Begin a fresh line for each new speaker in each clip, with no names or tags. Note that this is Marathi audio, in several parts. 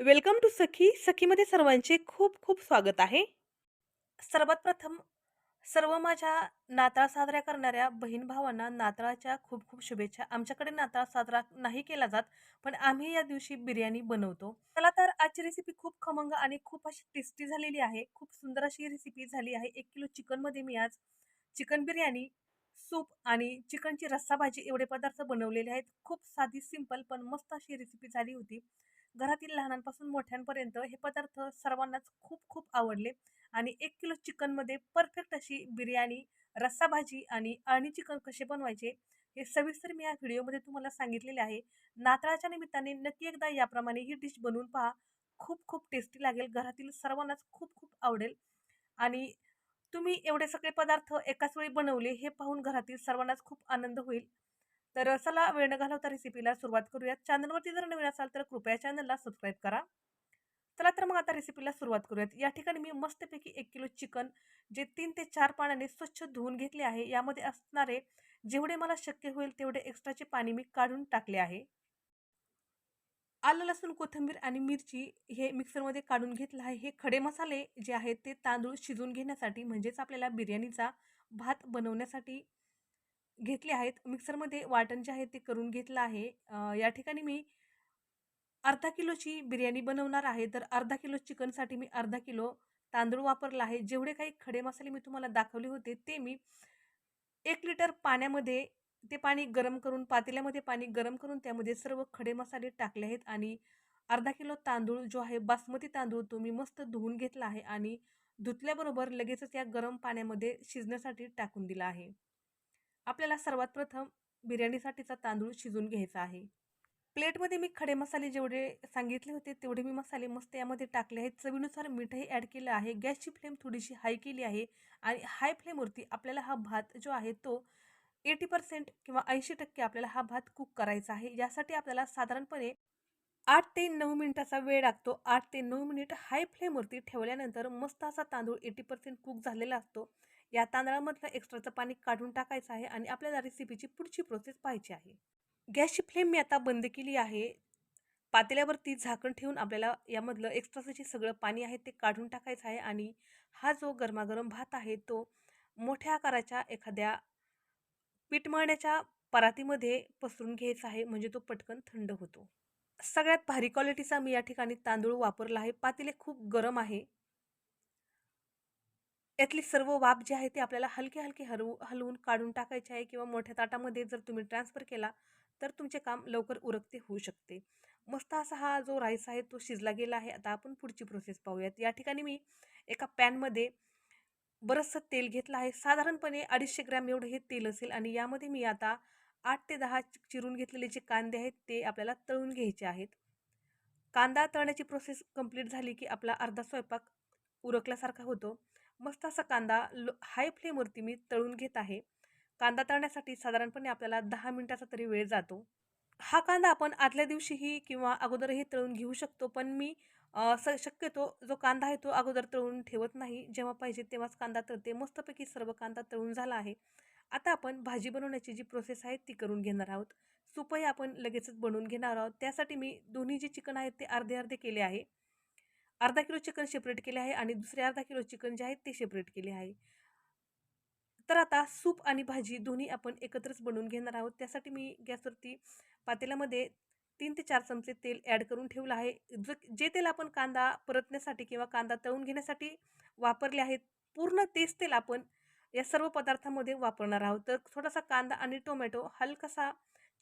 वेलकम टू सखी. सखीमध्ये सर्वांचे खूप खूप स्वागत आहे. सर्वात प्रथम सर्व माझ्या नाताळ साजऱ्या करणाऱ्या बहीण भावांना नाताळाच्या खूप खूप शुभेच्छा. आमच्याकडे नाताळ साजरा नाही केला जात पण आम्ही या दिवशी बिर्याणी बनवतो. चला तर आजची रेसिपी खूप खमंग आणि खूप अशी टेस्टी झालेली आहे. खूप सुंदर अशी रेसिपी झाली आहे. एक किलो चिकनमध्ये मी आज चिकन बिर्याणी सूप आणि चिकनची रस्सा भाजी एवढे पदार्थ बनवलेले आहेत. खूप साधी सिंपल पण मस्त अशी रेसिपी झाली होती. घरातील लहानांपासून मोठ्यांपर्यंत हे पदार्थ सर्वांनाच खूप खूप आवडले. आणि एक किलो चिकनमध्ये परफेक्ट अशी बिर्याणी रस्सा भाजी आणि अळणी चिकन कसे बनवायचे हे सविस्तर मी या व्हिडिओमध्ये तुम्हाला सांगितलेले आहे. नाताळाच्या निमित्ताने नक्की एकदा याप्रमाणे ही डिश बनवून पहा. खूप खूप टेस्टी लागेल. घरातील सर्वांनाच खूप खूप आवडेल. आणि तुम्ही एवढे सगळे पदार्थ एकाच वेळी बनवले हे पाहून घरातील सर्वांनाच खूप आनंद होईल. तर चला वेळ न घालवता रेसिपीला सुरुवात करूयात. चॅनलवरती जर नवीन असाल तर कृपया चॅनलला सबस्क्राईब करा. चला तर मग आता रेसिपीला सुरुवात करूयात. या ठिकाणी मी मस्तपैकी एक किलो चिकन जे तीन ते चार पाण्याने स्वच्छ धुवून घेतले आहे. यामध्ये असणारे जेवढे मला शक्य होईल तेवढे एक्स्ट्राचे पाणी मी काढून टाकले आहे. आलं लसूण कोथिंबीर आणि मिरची हे मिक्सरमध्ये काढून घेतलं आहे. हे खडे मसाले जे आहेत ते तांदूळ शिजून घेण्यासाठी म्हणजेच आपल्याला बिर्याणीचा भात बनवण्यासाठी घेतले आहेत. मिक्सरमध्ये वाटण जे आहे ते करून घेतलं आहे. या ठिकाणी मी अर्धा किलोची बिर्याणी बनवणार आहे. तर अर्धा किलो चिकनसाठी मी अर्धा किलो तांदूळ वापरला आहे. जेवढे काही खडे मसाले मी तुम्हाला दाखवले होते ते मी एक लिटर पाण्यामध्ये ते पाणी गरम करून पातेल्यामध्ये पाणी गरम करून त्यामध्ये सर्व खडे मसाले टाकले आहेत आणि अर्धा किलो तांदूळ जो आहे बासमती तांदूळ तो मी मस्त धुवून घेतला आहे आणि धुतल्याबरोबर लगेचच या गरम पाण्यामध्ये शिजण्यासाठी टाकून दिला आहे. आपल्याला सर्वात प्रथम बिर्याणीसाठीचा तांदूळ शिजून घ्यायचा आहे. प्लेटमध्ये मी खडे मसाले जेवढे सांगितले होते तेवढे मी मसाले मस्त यामध्ये टाकले आहेत. चवीनुसार मीठही ॲड केलं आहे. गॅसची फ्लेम थोडीशी हाय केली आहे आणि हाय फ्लेमवरती आपल्याला हा भात जो आहे तो एटी पर्सेंट किंवा ऐंशी टक्के आपल्याला हा भात कुक करायचा आहे. यासाठी आपल्याला साधारणपणे आठ ते नऊ मिनिटाचा वेळ लागतो. आठ ते नऊ मिनिट हाय फ्लेमवरती ठेवल्यानंतर मस्त असा तांदूळ एटी पर्सेंट कुक झालेला असतो. या तांदळामधलं एक्स्ट्राचं पाणी काढून टाकायचं आहे आणि आपल्याला रेसिपीची पुढची प्रोसेस पाहायची आहे. गॅसची फ्लेम मी आता बंद केली आहे. पातेल्यावरती झाकण ठेवून आपल्याला यामधलं एक्स्ट्राचं जे सगळं पाणी आहे ते काढून टाकायचं आहे आणि हा जो गरमागरम भात आहे तो मोठ्या आकाराच्या एखाद्या पीठ मळण्याच्या परातीमध्ये पसरून घ्यायचा आहे म्हणजे तो पटकन थंड होतो. सगळ्यात भारी क्वालिटीचा मी या ठिकाणी तांदूळ वापरला आहे. पातेले खूप गरम आहे. यातली सर्व वाफ जे आहे ते आपल्याला हलके हलके हलवू हलवून काढून टाकायचे आहे किंवा मोठ्या ताटामध्ये जर तुम्ही ट्रान्सफर केला तर तुमचे काम लवकर उरकते होऊ शकते. मस्त असा हा जो राईस आहे तो शिजला गेला आहे. आता आपण पुढची प्रोसेस पाहूयात. या ठिकाणी मी एका पॅनमध्ये बरंचसं तेल घेतलं आहे. साधारणपणे अडीचशे ग्रॅम एवढं हे तेल असेल आणि यामध्ये मी आता आठ ते दहा चिरून घेतलेले जे कांदे आहेत ते आपल्याला तळून घ्यायचे आहेत. कांदा तळण्याची प्रोसेस कंप्लीट झाली की आपला अर्धा स्वयंपाक उरकल्यासारखा होतो. मस्त असा कांदा लो हाय फ्लेमवरती मी तळून घेत आहे. कांदा तळण्यासाठी साधारणपणे आपल्याला दहा मिनटाचा तरी वेळ जातो. हा कांदा आपण आदल्या दिवशीही किंवा अगोदरही तळून घेऊ शकतो पण मी स शक्यतो जो कांदा आहे तो अगोदर तळून ठेवत नाही. जेव्हा पाहिजे तेव्हाच कांदा तळते. मस्तपैकी सर्व कांदा तळून झाला आहे. आता आपण भाजी बनवण्याची जी प्रोसेस आहे ती करून घेणार आहोत. सूपही आपण लगेचच बनवून घेणार आहोत. त्यासाठी मी दोन्ही जे चिकन आहेत ते अर्धे अर्धे केले आहे. अर्धा किलो चिकन सेपरेट केले आहे आणि दुसरे अर्धा किलो चिकन जे आहे ते सेपरेट केले आहे. तर आता सूप आणि भाजी दोन्ही आपण एकत्रच बनवून घेणार आहोत. त्यासाठी मी गॅसवरती पातेल्यामध्ये तीन ते चार चमचे तेल ॲड करून ठेवलं आहे. जो जे तेल आपण कांदा परतण्यासाठी किंवा कांदा तळून घेण्यासाठी वापरले आहेत पूर्ण तेच तेल आपण या सर्व पदार्थामध्ये वापरणार आहोत. तर थोडासा कांदा आणि टोमॅटो हलकासा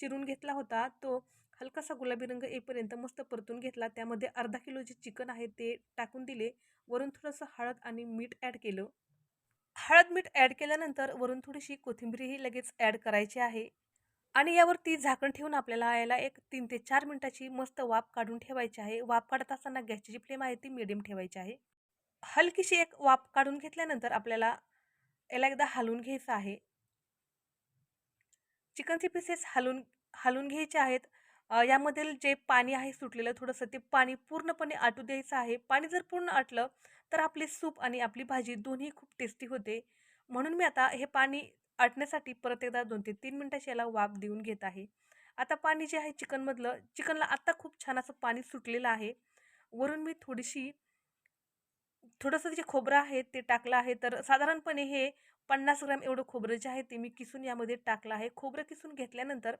चिरून घेतला होता तो हलकासा गुलाबी रंग येईपर्यंत मस्त परतून घेतला. त्यामध्ये अर्धा किलो जे चिकन आहे ते टाकून दिले. वरून थोडंसं हळद आणि मीठ ॲड केलं. हळद मीठ ॲड केल्यानंतर वरून थोडीशी कोथिंबीरही लगेच ॲड करायची आहे. आणि यावरती झाकण ठेवून आपल्याला याला एक तीन ते चार मिनटाची मस्त वाफ काढून ठेवायची आहे. वाफ काढत असताना गॅसची जी फ्लेम आहे ती मिडियम ठेवायची आहे. हलकीशी एक वाफ काढून घेतल्यानंतर आपल्याला याला एकदा हलवून घ्यायचं आहे. चिकनचे पीसेस हलवून हलवून घ्यायचे आहेत. यामधील जे पाणी आहे सुटलेलं थोडंसं ते पाणी पूर्णपणे आटू द्यायचं आहे. पाणी जर पूर्ण आटलं तर आपले सूप आणि आपली भाजी दोन्ही खूप टेस्टी होते. म्हणून मी आता हे पाणी आटण्यासाठी परत एकदा दोन ते तीन मिनटाची याला वाफ देऊन घेत आहे. आता पाणी जे आहे चिकनमधलं चिकनला आत्ता खूप छान असं पाणी सुटलेलं आहे. वरून मी थोडीशी थोडंसं जे खोबरं आहे ते टाकलं आहे. तर साधारणपणे हे पन्नास ग्रॅम एवढं खोबरं जे आहे ते मी किसून यामध्ये टाकलं आहे. खोबरं किसून घेतल्यानंतर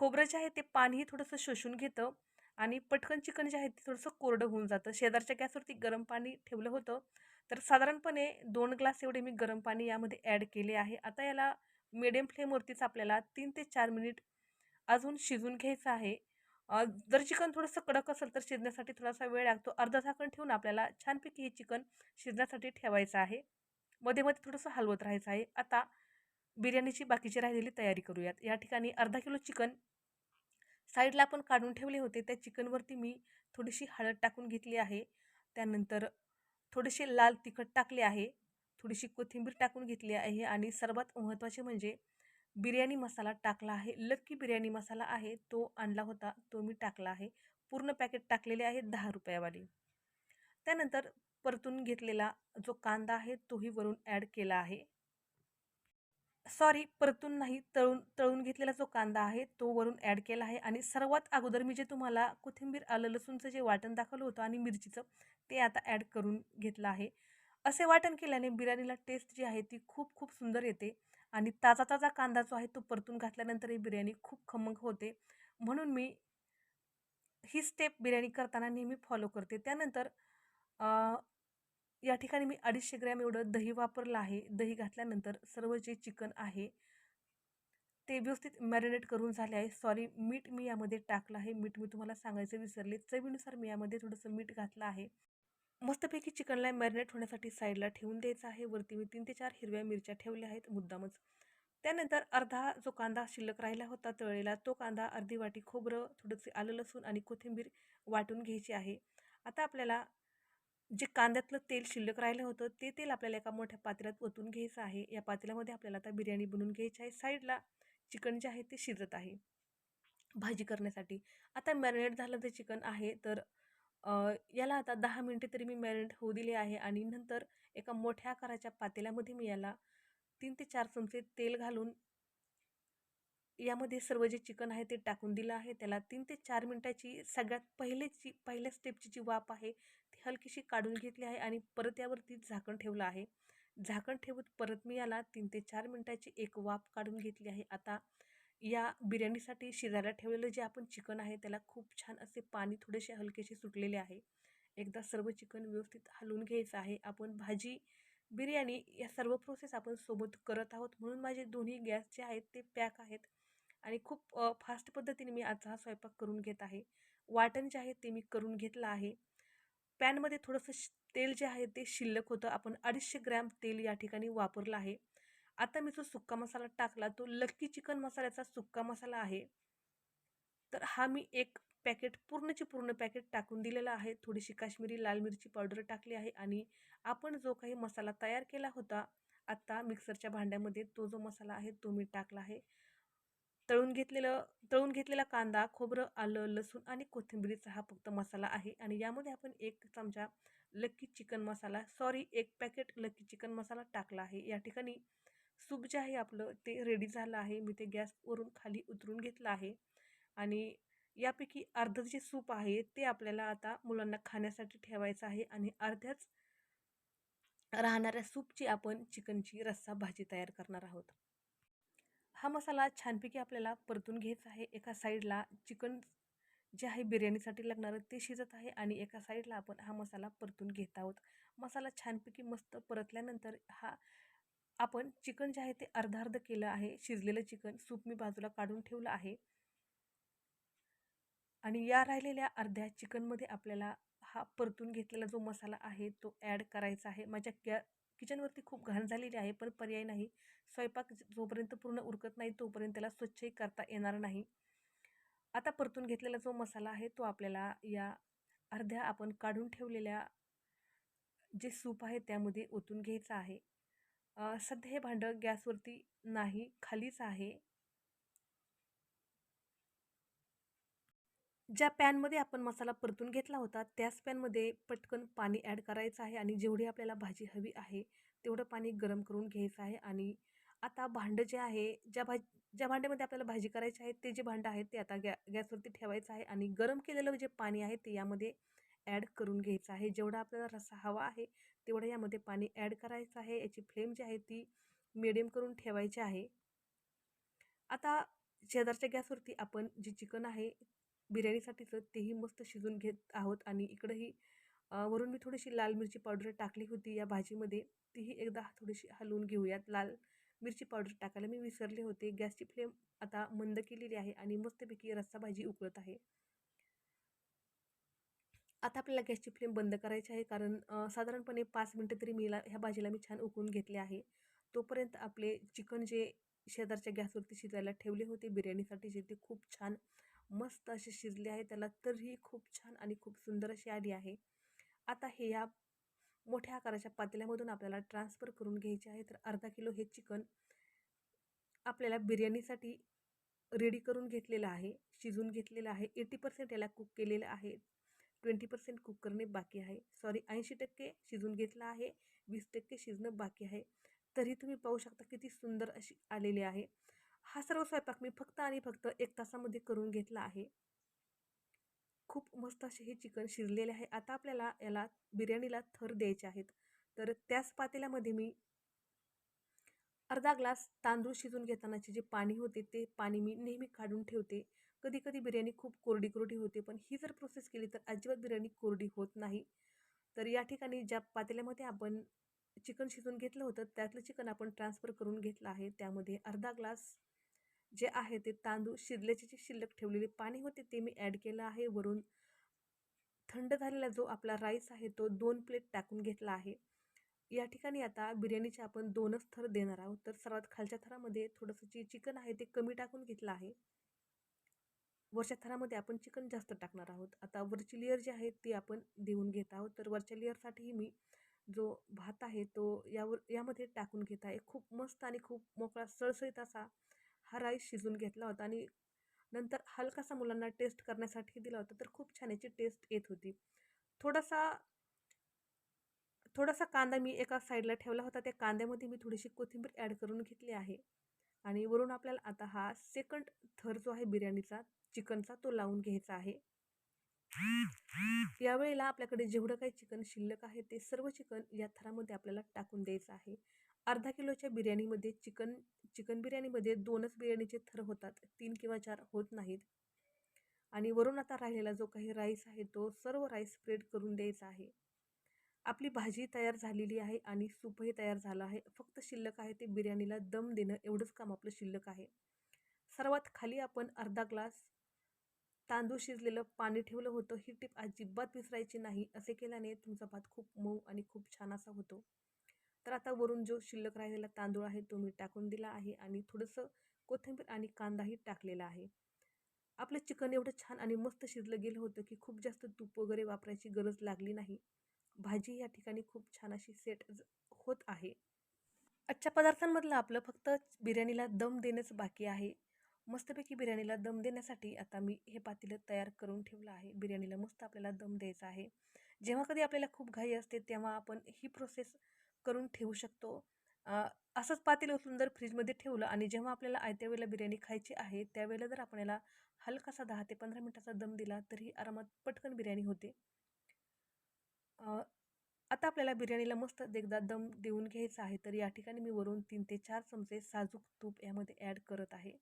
खोबरं जे आहे ते पाणीही थोडंसं शोषून घेतं आणि पटकन चिकन जे आहे ते थोडंसं कोरडं होऊन जातं. शेजारच्या गॅसवरती गरम पाणी ठेवलं होतं. तर साधारणपणे दोन ग्लास एवढे मी गरम पाणी यामध्ये ॲड केले आहे. आता याला मिडियम फ्लेमवरतीच आपल्याला तीन ते चार मिनिट अजून शिजून घ्यायचं आहे. जर चिकन थोडंसं कडक असेल तर शिजण्यासाठी थोडासा वेळ लागतो. अर्धा झाकण ठेवून आपल्याला छानपैकी हे चिकन शिजण्यासाठी ठेवायचं आहे. मध्ये मध्ये थोडंसं हलवत राहायचं आहे. आता बिर्याणीची बाकीची राहिलेली तयारी करूयात. या ठिकाणी अर्धा किलो चिकन साईडला आपण काढून ठेवले होते. त्या चिकनवरती मी थोडीशी हळद टाकून घेतली आहे. त्यानंतर थोडेसे लाल तिखट टाकले आहे. थोडीशी कोथिंबीर टाकून घेतली आहे आणि सर्वात महत्त्वाचे म्हणजे बिर्याणी मसाला टाकला आहे. लक्की बिर्याणी मसाला आहे. तो आणला होता. तो मी टाकला आहे. पूर्ण पॅकेट टाकलेले आहे दहा रुपयावाली. त्यानंतर परतून घेतलेला जो कांदा आहे तोही वरून ॲड केला आहे. सॉरी परतून नाही तळून तळून घेतलेला जो कांदा आहे तो वरून ॲड केला आहे आणि सर्वात अगोदर मी जे तुम्हाला कोथिंबीर आलं लसूणचं जे वाटण दाखवलं होतं आणि मिरचीचं ते आता ॲड करून घेतलं आहे. असे वाटण केल्याने बिर्याणीला टेस्ट जी आहे ती खूप खूप सुंदर येते आणि ताजा ताजा कांदा जो आहे तो परतून घातल्यानंतर ही बिर्याणी खूप खमंग होते. म्हणून मी ही स्टेप बिर्याणी करताना नेहमी फॉलो करते. त्यानंतर या ठिकाणी मी अडीचशे ग्रॅम एवढं दही वापरलं आहे. दही घातल्यानंतर सर्व जे चिकन आहे ते व्यवस्थित मॅरिनेट करून झाले आहे. सॉरी मीठ मी यामध्ये टाकलं आहे. मीठ मी तुम्हाला सांगायचं विसरले. चवीनुसार मी यामध्ये थोडंसं मीठ घातलं आहे. मस्तपैकी चिकनला मॅरिनेट होण्यासाठी साईडला ठेवून द्यायचं आहे. वरती मी तीन ते चार हिरव्या मिरच्या ठेवल्या आहेत मुद्दामच. त्यानंतर अर्धा जो कांदा शिल्लक राहिला होता तळलेला तो कांदा अर्धी वाटी खोबरं थोडंसे आलं लसूण आणि कोथिंबीर वाटून घ्यायची आहे. आता आपल्याला जे कांद्यातलं तेल शिल्लक राहिलं होतं ते तेल आपल्याला एका मोठ्या पात्र्यात ओतून घ्यायचं आहे. या पातेल्यामध्ये आपल्याला आता बिर्याणी बनवून घ्यायची आहे. साईडला चिकन जे आहे ते शिजत आहे. भाजी करण्यासाठी. आता मॅरिनेट झालं ते चिकन आहे तर याला आता दहा मिनटे तरी मी मॅरिनेट होऊ दिले आहे आणि नंतर एका मोठ्या आकाराच्या पातेल्यामध्ये मी याला तीन ते चार चमचे तेल घालून यामध्ये सर्व जे चिकन आहे ते टाकून दिलं आहे. त्याला तीन ते चार मिनटाची सगळ्यात पहिलेची पहिल्या स्टेपची जी वाफ आहे हलकीशी काढून घेतली आहे आणि परत यावरती झाकण ठेवलं आहे. झाकण ठेवत परत मी याला तीन ते चार मिनटाची एक वाफ काढून घेतली आहे. आता या बिर्याणीसाठी शिजायला ठेवलेलं जे आपण चिकन आहे त्याला खूप छान असे पाणी थोडेसे हलकेसे सुटलेले आहे. एकदा सर्व चिकन व्यवस्थित हलवून घ्यायचं आहे. आपण भाजी बिर्याणी या सर्व प्रोसेस आपण सोबत करत आहोत. म्हणून माझे दोन्ही गॅस जे आहेत ते पॅक आहेत आणि खूप फास्ट पद्धतीने मी आजचा हा स्वयंपाक करून घेत आहे. वाटण जे आहे ते मी करून घेतलं आहे. पॅनमध्ये थोडंसं तेल जे आहे ते शिल्लक होतं. आपण अडीचशे ग्रॅम तेल या ठिकाणी वापरलं आहे. आता मी जो सुक्का मसाला टाकला तो लक्की चिकन मसाल्याचा सुक्का मसाला आहे. तर हा मी एक पॅकेट पूर्णची पूर्ण पॅकेट टाकून दिलेला आहे. थोडीशी काश्मीरी लाल मिरची पावडर टाकली आहे आणि आपण जो काही मसाला तयार केला होता आत्ता मिक्सरच्या भांड्यामध्ये तो जो मसाला आहे तो मी टाकला आहे. तळून घेतलेलं तळून घेतलेला कांदा खोबरं आलं लसूण आणि कोथिंबिरीचा हा फक्त मसाला आहे आणि यामध्ये आपण एक चमचा लक्की चिकन मसाला सॉरी एक पॅकेट लक्की चिकन मसाला टाकला आहे. या ठिकाणी सूप जे आहे आपलं ते रेडी झालं आहे. मी ते गॅसवरून खाली उतरून घेतलं आहे आणि यापैकी अर्धं जे सूप आहे ते आपल्याला आता मुलांना खाण्यासाठी ठेवायचं आहे आणि अर्ध्याच राहणाऱ्या सूपची आपण चिकनची रस्सा भाजी तयार करणार आहोत. हा मसाला छानपैकी आपल्याला परतून घ्यायचा आहे. एका साईडला चिकन जे आहे बिर्याणीसाठी लागणारं ते शिजत आहे आणि एका साईडला आपण हा मसाला परतून घेत आहोत. मसाला छानपैकी मस्त परतल्यानंतर हा आपण चिकन जे आहे ते अर्धा अर्ध केलं आहे. शिजलेलं चिकन सूप मी बाजूला काढून ठेवलं आहे. आणि या राहिलेल्या अर्ध्या चिकनमध्ये आपल्याला हा परतून घेतलेला जो मसाला आहे तो ॲड करायचा आहे. माझ्या गॅ किचनवरती खूप घाण झालेली आहे पण पर्याय नाही. स्वयंपाक जोपर्यंत पूर्ण उरकत नाही तोपर्यंत त्याला स्वच्छही करता येणार नाही. आता परतून घेतलेला जो मसाला आहे तो आपल्याला या अर्ध्या आपण काढून ठेवलेल्या जे सूप आहे त्यामध्ये ओतून घ्यायचं आहे. सध्या हे भांडं गॅसवरती नाही खालीच आहे. ज्या पॅनमध्ये आपण मसाला परतून घेतला होता त्याच पॅनमध्ये पटकन पाणी ॲड करायचं आहे आणि जेवढी आपल्याला भाजी हवी आहे तेवढं पाणी गरम करून घ्यायचं आहे आणि आता भांडं जे आहे ज्या भाज ज्या भांड्यामध्ये आपल्याला भाजी करायची आहे ते जे भांडं आहे ते आता गॅ गॅसवरती ठेवायचं आहे आणि गरम केलेलं जे पाणी आहे ते यामध्ये ॲड करून घ्यायचं आहे. जेवढा आपल्याला रस्सा हवा आहे तेवढं यामध्ये पाणी ॲड करायचं आहे. याची फ्लेम जी आहे ती मिडियम करून ठेवायची आहे. आता शेजारच्या गॅसवरती आपण जे चिकन आहे बिर्याणीसाठीचं तेही मस्त शिजून घेत आहोत. आणि इकडंही वरून मी थोडीशी लाल मिरची पावडर टाकली होती या भाजीमध्ये. तीही एकदा थोडीशी हलवून घेऊयात. लाल मिरची पावडर टाकायला मी विसरले होते. गॅसची फ्लेम आता मंद केलेली आहे आणि मस्तपैकी रस्सा भाजी उकळत आहे. आता आपल्याला गॅसची फ्लेम बंद करायची आहे कारण साधारणपणे पाच मिनटं तरी मी ह्या भाजीला मी छान उकळून घेतले आहे. तोपर्यंत आपले चिकन जे शेजारच्या गॅसवरती शिजायला ठेवले होते बिर्याणीसाठी जे ते खूप छान मस्त असे शिजले आहे त्याला तरीही खूप छान आणि खूप सुंदर अशी आली आहे. आता हे या मोठ्या आकाराच्या पातेल्यामधून आपल्याला ट्रान्सफर करून घ्यायचे आहे. तर अर्धा किलो हे चिकन आपल्याला बिर्याणीसाठी रेडी करून घेतलेलं आहे शिजून घेतलेलं आहे. एटी पर्सेंट याला कुक केलेलं आहे. ट्वेंटी पर्सेंट कुक करणे बाकी आहे. सॉरी ऐंशी टक्के शिजून घेतलं आहे. वीस टक्के शिजणं बाकी आहे. तरी तुम्ही पाहू शकता किती सुंदर अशी आलेली आहे. हा सर्व स्वयंपाक मी फक्त आणि फक्त एक तासामध्ये करून घेतला आहे. खूप मस्त असे हे चिकन शिरलेले आहे. आता आपल्याला याला बिर्याणीला थर द्यायचे आहेत. तर त्याच पातेल्यामध्ये मी अर्धा ग्लास तांदूळ शिजून घेतानाचे जे पाणी होते ते पाणी मी नेहमी काढून ठेवते. कधी कधी बिर्याणी खूप कोरडी कोरडी होते पण ही जर प्रोसेस केली तर अजिबात बिर्याणी कोरडी होत नाही. तर या ठिकाणी ज्या पातेल्यामध्ये आपण चिकन शिजून घेतलं होतं त्यातलं चिकन आपण ट्रान्सफर करून घेतलं आहे. त्यामध्ये अर्धा ग्लास जे आहे ते तांदूळ शिजल्याचे जे शिल्लक ठेवलेले पाणी होते ते मी ॲड केलं आहे. वरून थंड झालेला जो आपला राईस आहे तो दोन प्लेट टाकून घेतला आहे. या ठिकाणी आता बिर्याणीचे आपण दोनच थर देणार आहोत. तर सर्वात खालच्या थरामध्ये थोडंसं जे चिकन आहे ते कमी टाकून घेतलं आहे. वरच्या थरामध्ये आपण चिकन जास्त टाकणार आहोत. आता वरची लेअर जी आहे ती आपण देऊन घेत आहोत. तर वरच्या लेअरसाठीही मी जो भात आहे तो यावर यामध्ये टाकून घेत आहे. खूप मस्त आणि खूप मोकळा सळसळीत असा हा राईस शिजून घेतला होता आणि नंतर हलकासा मुलांना टेस्ट करण्यासाठी दिला होता तर खूप छान याची टेस्ट येत होती. थोडासा थोडासा कांदा मी एका साईडला ठेवला होता. त्या कांद्यामध्ये मी थोडीशी कोथिंबीर ॲड करून घेतली आहे. आणि वरून आपल्याला आता हा सेकंड थर जो आहे बिर्याणीचा चिकनचा तो लावून घ्यायचा आहे. यावेळेला आपल्याकडे जेवढं काही चिकन शिल्लक आहे ते सर्व चिकन या थरामध्ये आपल्याला टाकून द्यायचं आहे. अर्धा किलोच्या बिर्याणीमध्ये चिकन चिकन बिर्याणीमध्ये दोनच बिर्याणीचे थर होतात. तीन किंवा चार होत नाहीत. आणि वरून आता राहिलेला जो काही राईस आहे तो सर्व राईस स्प्रेड करून द्यायचा आहे. आपली भाजी तयार झालेली आहे आणि सूपही तयार झालं आहे. फक्त शिल्लक आहे ते बिर्याणीला दम देणं एवढंच काम आपलं शिल्लक आहे. सर्वात खाली आपण अर्धा ग्लास तांदूळ शिजलेलं पाणी ठेवलं होतं. ही टीप अजिबात विसरायची नाही. असे केल्याने तुमचा भात खूप मऊ आणि खूप छान असा होतो. तर आता वरून जो शिल्लक राहिलेला तांदूळ आहे तो मी टाकून दिला आहे आणि थोडंसं कोथिंबीर आणि कांदाही टाकलेला आहे. आपलं चिकन एवढं छान आणि मस्त शिजलं गेलं होतं की खूप जास्त तूप वगैरे वापरायची गरज लागली नाही. भाजी या ठिकाणी खूप छान अशी सेट होत आहे. आजच्या पदार्थांमधलं आपलं फक्त बिर्याणीला दम देणंच बाकी आहे. मस्तपैकी बिर्याणीला दम देण्यासाठी आता मी हे पातेलं तयार करून ठेवलं आहे. बिर्याणीला मस्त आपल्याला दम द्यायचा आहे. जेव्हा कधी आपल्याला खूप घाई असते तेव्हा आपण ही प्रोसेस करून ठेवू शकतो. असंच पातेलं उचलून जर फ्रीजमध्ये ठेवलं आणि जेव्हा आपल्याला आयत्या वेळेला बिर्याणी खायची आहे त्यावेळेला जर आपण याला हलकासा दहा ते पंधरा मिनटाचा दम दिला तरी आरामात पटकन बिर्याणी होते. आता आपल्याला बिर्याणीला मस्त एकदा दम देऊन घ्यायचा आहे तर या ठिकाणी मी वरून तीन ते चार चमचे साजूक तूप यामध्ये ॲड करत आहे.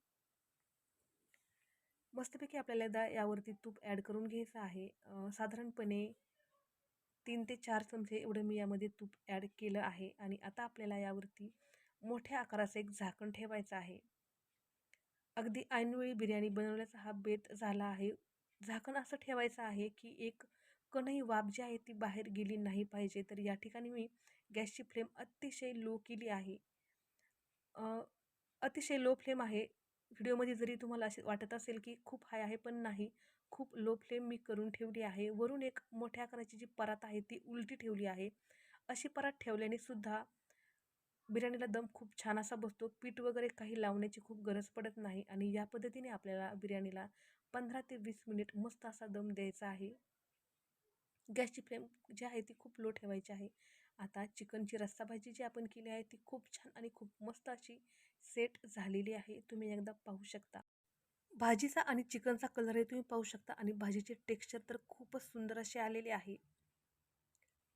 मस्तपैकी आपल्याला एकदा यावरती तूप ॲड करून घ्यायचं आहे. साधारणपणे तीन ते चार चमचे एवढं मी यामध्ये तूप ॲड केलं आहे आणि आता आपल्याला यावरती मोठ्या आकाराचं एक झाकण ठेवायचं आहे. अगदी ऐनवेळी बिर्याणी बनवण्याचा हा बेत झाला आहे. झाकण असं ठेवायचं आहे की एक कणही वाफ जी आहे ती बाहेर गेली नाही पाहिजे. तर या ठिकाणी मी गॅसची फ्लेम अतिशय लो केली आहे. अतिशय लो फ्लेम आहे. व्हिडिओमध्ये जरी तुम्हाला असे वाटत असेल की खूप हाय आहे पण नाही. खूप लो फ्लेम मी करून ठेवली आहे. वरून एक मोठ्या आकाराची जी परात आहे ती उलटी ठेवली आहे. अशी परात ठेवल्याने सुद्धा बिर्याणीला दम खूप छान असा बसतो. पीठ वगैरे काही लावण्याची खूप गरज पडत नाही आणि या पद्धतीने आपल्याला बिर्याणीला पंधरा ते वीस मिनिट मस्त असा दम द्यायचा आहे. गॅसची फ्लेम जी आहे ती खूप लो ठेवायची आहे. आता चिकनची रस्सा भाजी जी आपण केली आहे ती खूप छान आणि खूप मस्त अशी सेट झालेली आहे. तुम्ही एकदा पाहू शकता. भाजीचा आणि चिकनचा कलरही तुम्ही पाहू शकता आणि भाजीचे टेक्स्चर तर खूपच सुंदर असे आलेले आहे.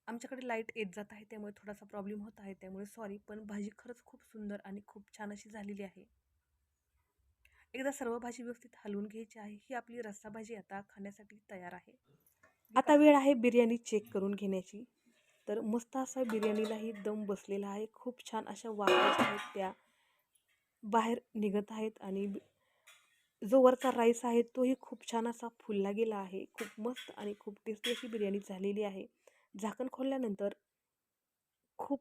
आमच्याकडे लाइट येत जात आहे त्यामुळे थोडासा प्रॉब्लेम होत आहे त्यामुळे सॉरी पण भाजी खरंच खूप सुंदर आणि खूप छान अशी झालेली आहे. एकदा सर्व भाजी व्यवस्थित हलवून घ्यायची आहे ही आपली रस्सा भाजी आता खाण्यासाठी तयार आहे. आता वेळ आहे बिर्याणी चेक करून घेण्याची. तर मस्त असा बिर्याणीलाही दम बसलेला आहे खूप छान अशा वाफा ज्या आहेत त्या. बाहेर निघत आहेत आणि जो वरचा राईस आहे तोही खूप छान असा फुलला गेला आहे. खूप मस्त आणि खूप टेस्टी अशी बिर्याणी झालेली आहे. झाकण खोलल्यानंतर खूप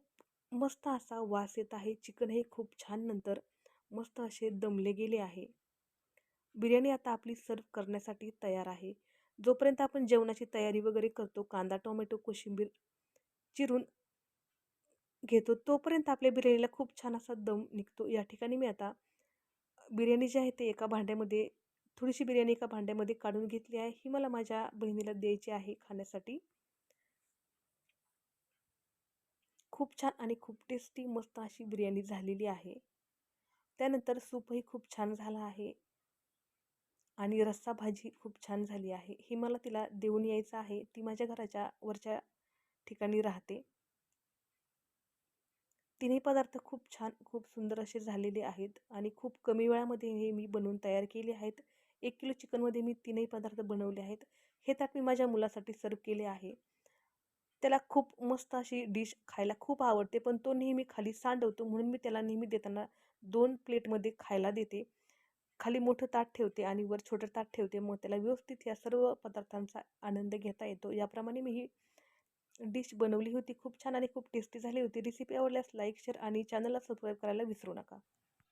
मस्त असा वास येत आहे. चिकन हे खूप छान नंतर मस्त असे दमले गेले आहे. बिर्याणी आता आपली सर्व करण्यासाठी तयार आहे. जोपर्यंत आपण जेवणाची तयारी वगैरे करतो कांदा टोमॅटो कोशिंबीर चिरून घेतो तोपर्यंत आपल्या बिर्याणीला खूप छान असा दम निघतो. या ठिकाणी मी आता बिर्याणी जी आहे ते एका भांड्यामध्ये थोडीशी बिर्याणी एका भांड्यामध्ये काढून घेतली आहे. ही मला माझ्या बहिणीला द्यायची आहे खाण्यासाठी. खूप छान आणि खूप टेस्टी मस्त अशी बिर्याणी झालेली आहे. त्यानंतर सूपही खूप छान झाला आहे. आणि रस्सा भाजी खूप छान झाली आहे. ही मला तिला देऊन यायचं आहे. ती माझ्या घराच्या वरच्या ठिकाणी राहते. तिन्ही पदार्थ खूप छान खूप सुंदर असे झालेले आहेत आणि खूप कमी वेळामध्ये हे मी बनवून तयार केले आहेत. एक किलो चिकनमध्ये मी तीनही पदार्थ बनवले आहेत. हे ताट मी माझ्या मुलासाठी सर्व केले आहे. त्याला खूप मस्त अशी डिश खायला खूप आवडते पण तो नेहमी खाली सांडवतो म्हणून मी त्याला नेहमी देताना दोन प्लेटमध्ये खायला देते. खाली मोठं ताट ठेवते आणि वर छोटं ताट ठेवते मग त्याला व्यवस्थित या सर्व पदार्थांचा आनंद घेता येतो. याप्रमाणे मी ही डिश बनवली होती खूप छान आणि खूप टेस्टी झाली होती. रेसिपी आवडल्यास लाईक शेअर आणि चॅनलला सबस्क्राईब करायला विसरू नका.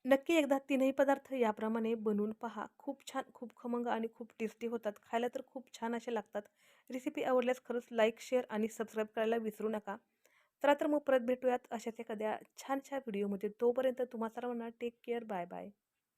नक्की एकदा तीनही पदार्थ याप्रमाणे बनवून पहा. खूप छान खूप खमंग आणि खूप टेस्टी होतात. खायला तर खूप छान असे लागतात. रेसिपी आवडल्यास खरंच लाईक शेअर आणि सबस्क्राईब करायला विसरू नका. चला तर मग परत भेटूयात अशाच एखाद्या छानशा व्हिडिओमध्ये तोपर्यंत तुम्हा सर्वांना टेक केअर बाय बाय